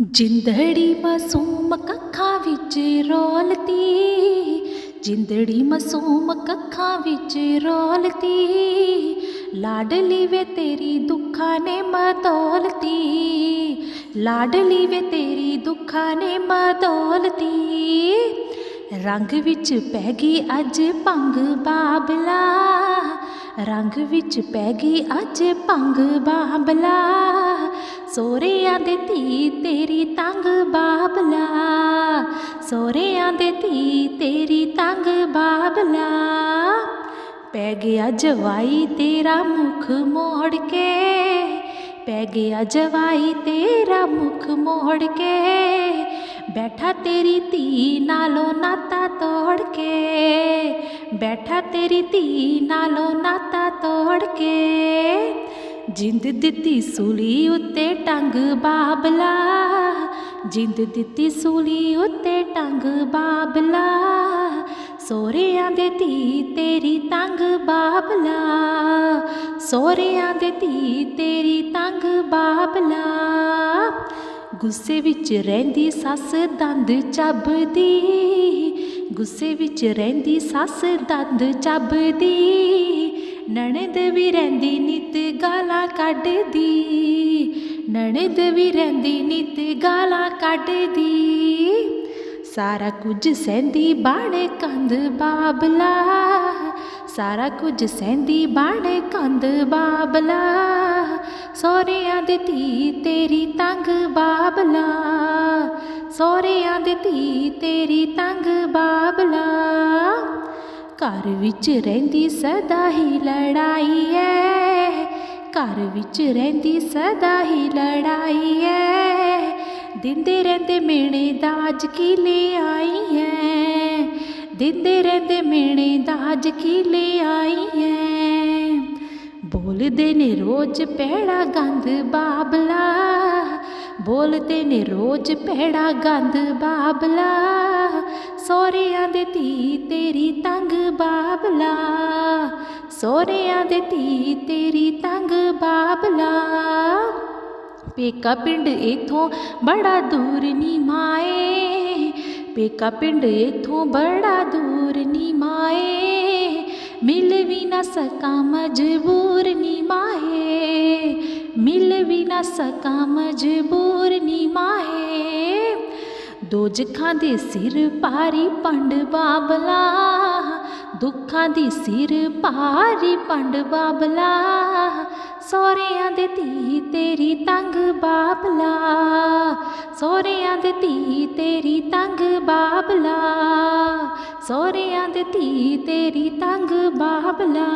ਜਿੰਦੜੀ ਮਾਸੂਮ ਕੱਖਾਂ ਵਿੱਚ ਰੋਲਤੀ, ਜਿੰਦੜੀ ਮਾਸੂਮ ਕੱਖਾਂ ਵਿੱਚ ਰੋਲਤੀ ਲਾਡਲੀ ਵੇ ਤੇਰੀ ਦੁੱਖਾਂ ਨੇ ਮਤੋਲਤੀ ਲਾਡਲੀ ਵੇ ਤੇਰੀ ਦੁੱਖਾਂ ਨੇ ਮਤੋਲਤੀ। ਰੰਗ ਵਿੱਚ ਪੈ ਗਈ ਅੱਜ ਭੰਗ ਬਾਬਲਾ, ਰੰਗ ਵਿੱਚ ਪੈ ਗਈ ਅੱਜ ਭੰਗ ਬਾਬਲਾ। ਸੋਹਰਿਆਂ ਦੇ ਧੀ ਤੇਰੀ ਤੰਗ ਬਾਬਲਾ। ਸੋਹਰਿਆਂ ਦੇ ਧੀ ਤੇਰੀ ਤੰਗ ਬਾਬਲਾ। ਪੈ ਗਿਆ ਜਵਾਈ ਤੇਰਾ ਮੁਖ ਮੋੜ ਕੇ। ਪੈ ਗਿਆ ਜਵਾਈ ਤੇਰਾ ਮੁਖ ਮੋੜ ਕੇ। ਬੈਠਾ ਤੇਰੀ ਧੀ ਨਾਲੋਂ ਨਾਤਾ ਤੋੜ ਕੇ। ਬੈਠਾ ਤੇਰੀ ਧੀ ਨਾਲੋਂ ਨਾਤਾ ਤੋੜ ਕੇ। ਜਿੰਦ ਦਿੱਤੀ ਸੂਲੀ ਉੱਤੇ ਟੰਗ ਬਾਬਲਾ। ਜਿੰਦ ਦਿੱਤੀ ਸੂਲੀ ਉੱਤੇ ਟੰਗ ਬਾਬਲਾ। ਸੋਹਰਿਆਂ ਦੇ ਧੀ ਤੇਰੀ ਤੰਗ ਬਾਬਲਾ। ਸੋਹਰਿਆਂ ਦੇ ਧੀ ਤੇਰੀ ਤੰਗ ਬਾਬਲਾ। ਗੁੱਸੇ ਵਿੱਚ ਰਹਿੰਦੀ ਸੱਸ ਦੰਦ ਚੱਬਦੀ। ਗੁੱਸੇ ਵਿੱਚ ਰਹਿੰਦੀ ਸੱਸ ਦੰਦ ਚੱਬਦੀ। ਨਣਦ ਵੀ ਰਹਿੰਦੀ ਨਿਤ ਗਾਲਾਂ ਕੱਢਦੀ। ਨਣਦ ਵੀ ਰਹਿੰਦੀ ਨਿਤ ਗਾਲਾਂ ਕੱਢਦੀ। ਸਾਰਾ ਕੁਝ ਸਹਿੰਦੀ ਬਾਣੇ ਕੰਧ ਬਾਬਲਾ। ਸਾਰਾ ਕੁਝ ਸਹਿੰਦੀ ਬਾਣੇ ਕੰਧ ਬਾਬਲਾ। ਸੋਹਰਿਆਂ ਦੀ ਧੀ ਤੇਰੀ ਤੰਗ ਬਾਬਲਾ। ਸੋਹਰਿਆਂ ਦੀ ਧੀ ਤੇਰੀ ਤੰਗ ਬਾਬਲਾ। ਘਰ ਵਿੱਚ ਰਹਿੰਦੀ ਸਦਾ ਹੀ ਲੜਾਈ ਐ। ਘਰ ਵਿੱਚ ਰਹਿੰਦੀ ਸਦਾ ਹੀ ਲੜਾਈ ਐ। ਦਿੰਦੇ ਰਹਿੰਦੇ ਮੇਣੇ ਦਾਜ ਕੀ ਲੈ ਆਈ ਐ। ਦਿੰਦੇ ਰਹਿੰਦੇ ਮੇਣੇ ਦਾਜ ਕੀ ਲੈ ਆਈ ਐ। ਬੋਲਦੇ ਨੇ ਰੋਜ਼ ਪੈੜਾ ਗੰਦ ਬਾਬਲਾ। ਬੋਲਦੇ ਨੇ ਰੋਜ਼ ਭੈੜਾ ਗੰਦ ਬਾਬਲਾ, ਸੋਹਰਿਆਂ ਦੇ ਧੀ ਤੇਰੀ ਤੰਗ ਬਾਬਲਾ, ਸੋਹਰਿਆਂ ਦੇ ਧੀ ਤੇਰੀ ਤੰਗ ਬਾਬਲਾ। ਪੇਕਾ ਪਿੰਡ ਇਥੋਂ ਬੜਾ ਦੂਰ ਨੀ ਮਾਏ, ਪੇਕਾ ਪਿੰਡ ਇਥੋਂ ਬੜਾ ਦੂਰ ਨੀ ਮਾਏ, ਮਿਲ ਵੀ ਨਾ ਸਕਾਂ ਮਜਬੂਰ ਨੀ ਮਾਏ, ਮਿਲ ਸਕਾਂ ਮਜਬੂਰ ਨੀ ਮਾਏ ਦੋ ਦੇ ਸਿਰ ਪਾਰੀ ਪੰਡ ਬਾਬਲਾ। ਦੁੱਖਾਂ ਦੀ ਸਿਰ ਭਾਰੀ ਪੰਡ ਬਾਬਲਾ। ਸੋਹਰਿਆਂ ਦੇ ਧੀ ਤੇਰੀ ਤੰਗ ਬਾਬਲਾ। ਸੋਹਰਿਆਂ ਦੇ ਧੀ ਤੇਰੀ ਤੰਗ ਬਾਬਲਾ। ਸੋਹਰਿਆਂ ਦੇ ਧੀ ਤੇਰੀ ਤੰਗ ਬਾਬਲਾ।